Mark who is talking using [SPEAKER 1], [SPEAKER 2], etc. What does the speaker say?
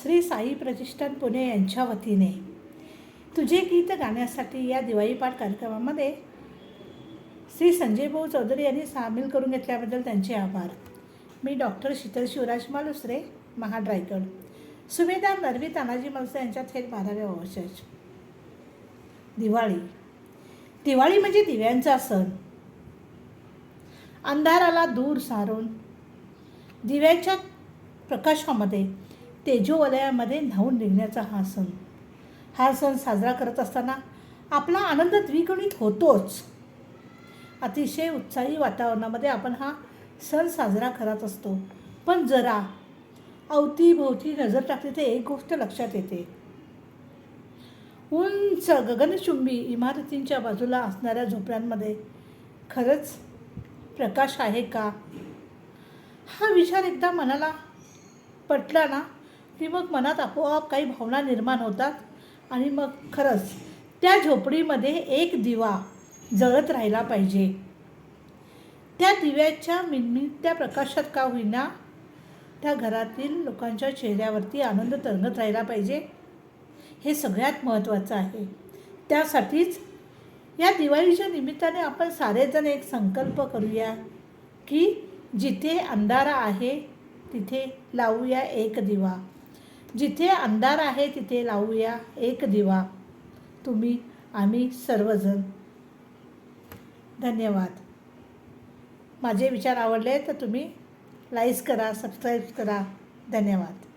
[SPEAKER 1] श्री साई प्रतिष्ठान पुणे यांच्या वतीने. तुझे गीत गाण्यासाठी या दिवाळी पाठ कार्यक्रमामध्ये श्री संजय भाऊ चौधरी यांनी सामील करून घेतल्याबद्दल त्यांचे आभार. मी डॉक्टर शीतल शिवराज मालुसरे महाड्रायगड सुभेदार नरवी तानाजी मलसे यांच्या थेट बाराव्या वर्षाच दिवाळी. दिवाळी म्हणजे दिव्यांचा सण. अंधाराला दूर सारून दिव्याच्या प्रकाशामध्ये तेजोवलयामध्ये न्हावून निघण्याचा हा सण. हा सण साजरा करत असताना आपला आनंद द्विगुणित होतोच. अतिशय उत्साही वातावरणामध्ये आपण हा सण साजरा करत असतो. पण जरा अवतीभोवती नजर टाकली तर एक गोष्ट लक्षात येते. उंच गगनचुंबी इमारतींच्या बाजूला असणाऱ्या झोपड्यांमध्ये खरंच प्रकाश आहे का? हा विचार एकदा मनाला पटला ना की मग मनात आपोआप काही भावना निर्माण होतात. आणि मग खरंच त्या झोपडीमध्ये एक दिवा जळत राहिला पाहिजे. त्या दिव्याच्या मिनमिनत्या प्रकाशात का होईना त्या घरातील लोकांच्या चेहऱ्यावरती आनंद तरंगत राहिला पाहिजे. हे सगळ्यात महत्त्वाचं आहे. त्यासाठीच या दिवाळीच्या निमित्ताने आपण सारेजण एक संकल्प करूया की जिथे अंधारा आहे तिथे लावूया एक दिवा. जिथे अंधार आहे तिथे लावूया एक दिवा. तुम्ही आम्ही सर्वजण. धन्यवाद. माझे विचार आवडले तर तुम्ही लाईक करा सबस्क्राईब करा. धन्यवाद.